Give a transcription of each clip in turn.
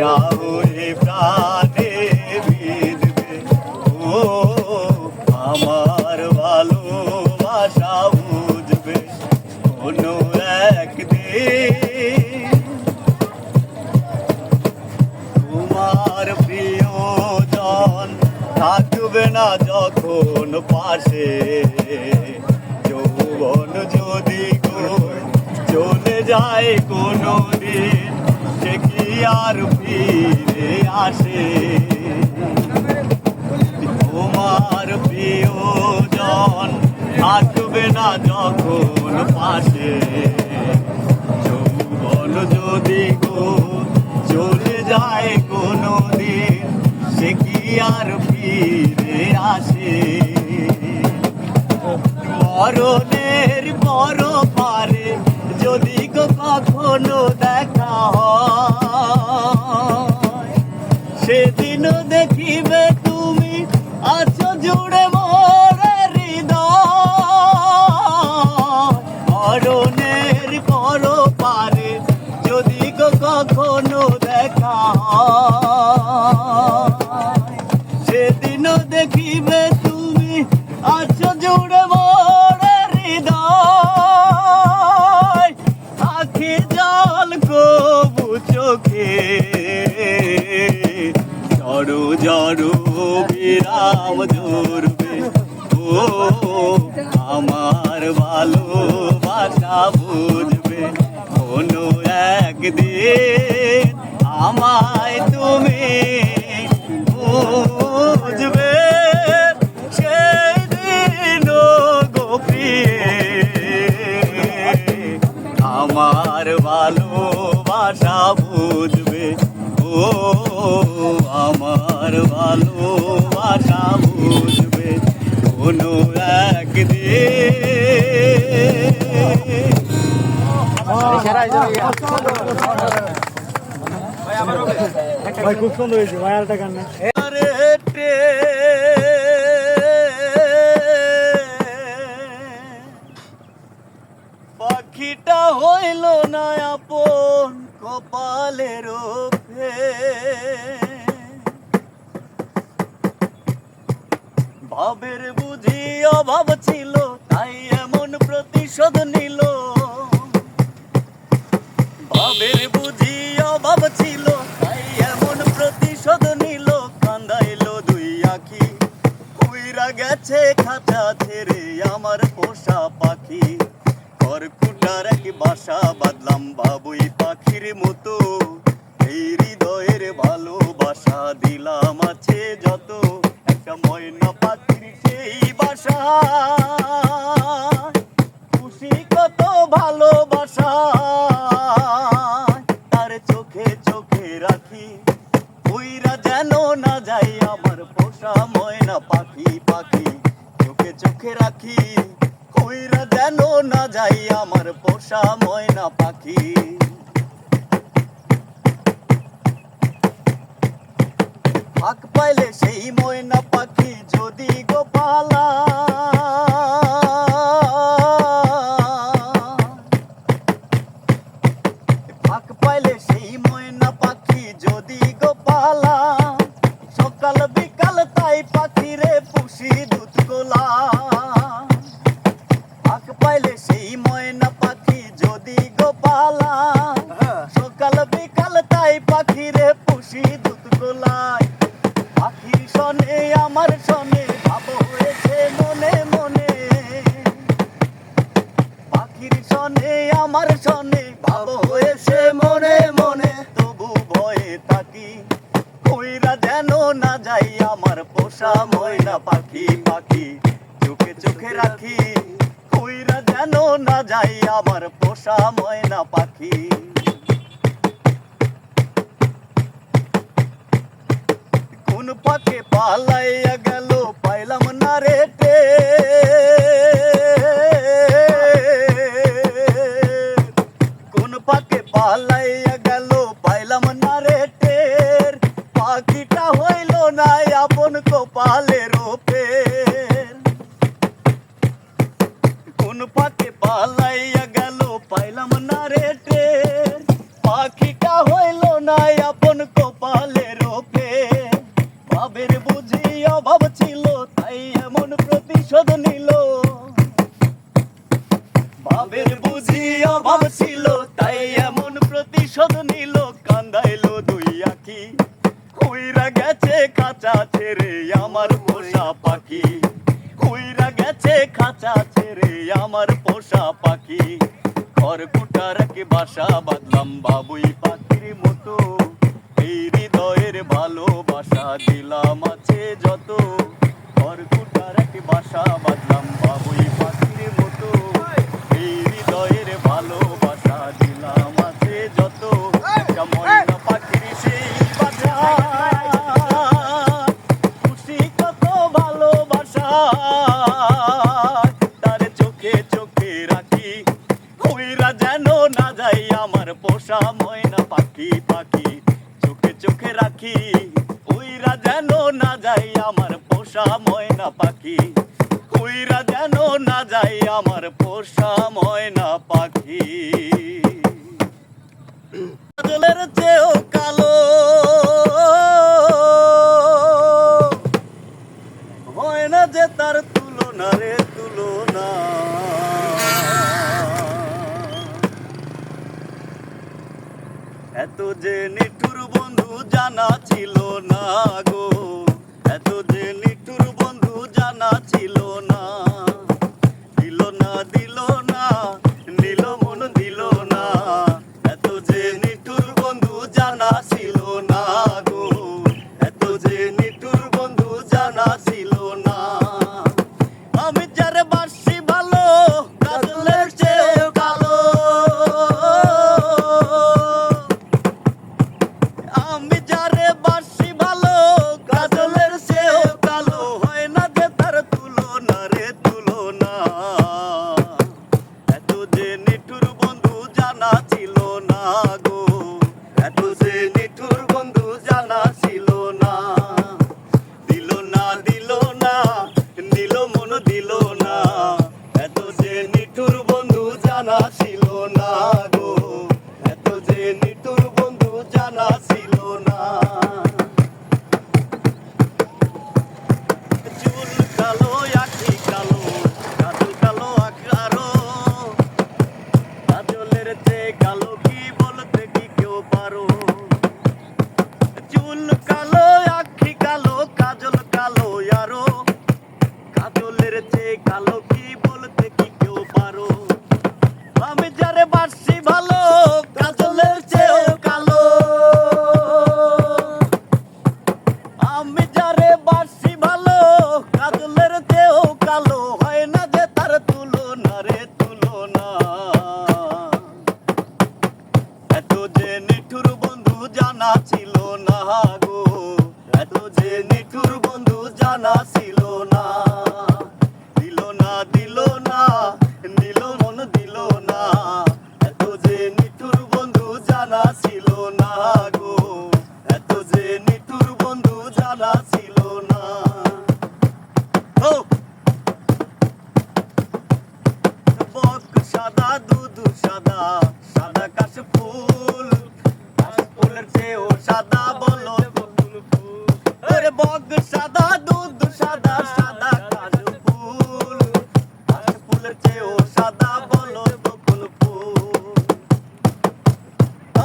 সাজা প্রাণে বিঁধবে। ও, আমার ভালোবাসা বুঝবে। কোনো একদিন তোমার প্রিয়জন থাকবে না যখন পাশে। আসে। তোমার প্রিয়জন থাকবে না যখন পাশে। ধরবে ও, আমার ভালোবাসা বুঝবে। কোনো একদিন আমায় তুমি বুঝবে। সেই দিন আমার ভালোবাসা বুঝবে। ও আমার ভালোবাসা বুঝবে কোনো একদিন। ভাই খুব সুন্দর হয়েছে ভাই আরেকটা গান না? পাখিটা হইল না আপন কপালের ওপে ভাবের বুঝি অভাব ছিল, তাই এমন প্রতিশোধ নিল। ভাবের বুঝি অভাব ছিল, তাই এমন প্রতিশোধ নিল। কান্দাইলো দুই আখি উইরা গেছে খাঁচা ছেড়ে আমার পোষা পাখি। খড়কুটার এক বাসা বাদলাম বাবুই পাখি পাখি চোখে চোখে রাখি উইরা যেন না যাই আমার পোষা ময়না পাখি। ফাঁক পাইলে সেই ময়না পাখি যদি গোপালা। ফাঁক পাইলে সেই ময়না পাখি যদি গোপালা। সকাল বিকাল ময়না পাখি কোন পাকে পালাইয়া গেল, পাইলাম না রে টের। কোন পাকে পালাইয়া গেল, পাইলাম না রেটের পাখিটা হইল না আপন কপালের অভাব ছিল, তাই এমন প্রতিশোধ নিল, কান্দাইলো দুই আখি। হুইরা গেছে খাঁচা ছেড়ে আমার পোষা পাখি। হুইরা গেছে খাঁচা ছেড়ে আমার পোষা পাখি। খড়কুটার কি বাসা বাঁধলাম বাবুই পাখির মতো। এই হৃদয়ের ভালোবাসা দিলাম আছে যত। খড়কুটার কি বাসা বাঁধলাম বাবুই মতো এই হৃদয়ের ভালোবাসা দিলাম আছে যত। একটা ময়না পাখির সেই বাসা খুশি কত ভালোবাসা। তার চোখে চোখে রাখি। কইরা যেন না যাই আমার পোষা ময়না পাখি পাখি। চোখে চোখে রাখি। কইরা যেন না যাই আমার পোষা ময়না পাখি। কইরা যেন না যাই আমার পোষা ময়না পাখি। চেয়েও কালো। হয় না যে তার তুলনা রে তুলনা। এত যে নিঠুর বন্ধু জানা ছিল না গো। এত ছিল সাদা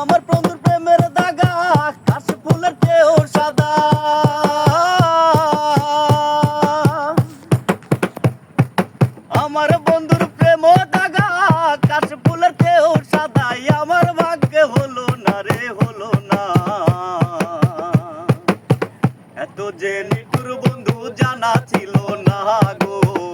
আমার বন্ধুর প্রেমের দাগা সাদা। দাগা, কাশ ফুলের সাদাই। আমার ভাগ্যে হলো না রে, হলো না। এত যে নিঠুর বন্ধু জানা ছিল না গো।